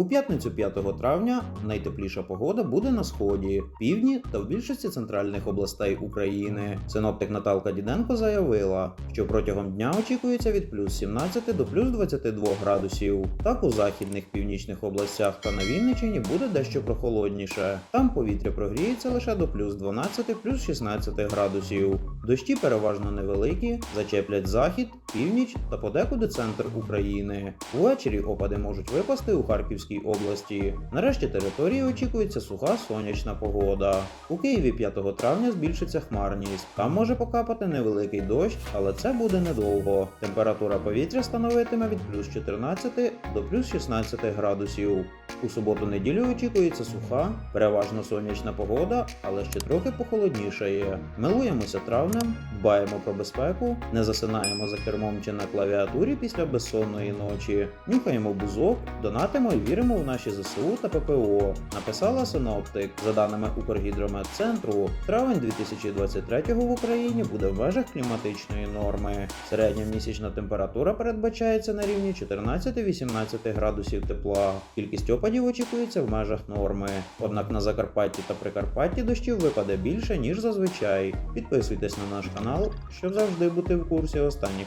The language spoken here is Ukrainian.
У п'ятницю 5 травня найтепліша погода буде на сході, півдні та в більшості центральних областей України. Синоптик Наталка Діденко заявила, що протягом дня очікується від плюс 17 до плюс 22 градусів. Так у західних північних областях та на Вінниччині буде дещо прохолодніше. Там повітря прогріється лише до плюс 12 плюс 16 градусів. Дощі переважно невеликі, зачеплять захід, північ та подекуди центр України. Ввечері опади можуть випасти у Харківській області. Нарешті території очікується суха сонячна погода. У Києві 5 травня збільшиться хмарність. Там може покапати невеликий дощ, але це буде недовго. Температура повітря становитиме від плюс 14 до плюс 16 градусів. У суботу-неділю очікується суха, переважно сонячна погода, але ще трохи похолоднішає. Милуємося травнем, дбаємо про безпеку, не засинаємо за кермом чи на клавіатурі після безсонної ночі, нюхаємо бузок, донатимо і віримо в наші ЗСУ та ППО. Написала синоптик. За даними Укргідрометцентру, травень 2023 в Україні буде в межах кліматичної норми. Середня місячна температура передбачається на рівні 14-18 градусів тепла. Кількість опадів очікується в межах норми. Однак на Закарпатті та Прикарпатті дощів випаде більше, ніж зазвичай. Підписуйтесь на наш канал, щоб завжди бути в курсі останніх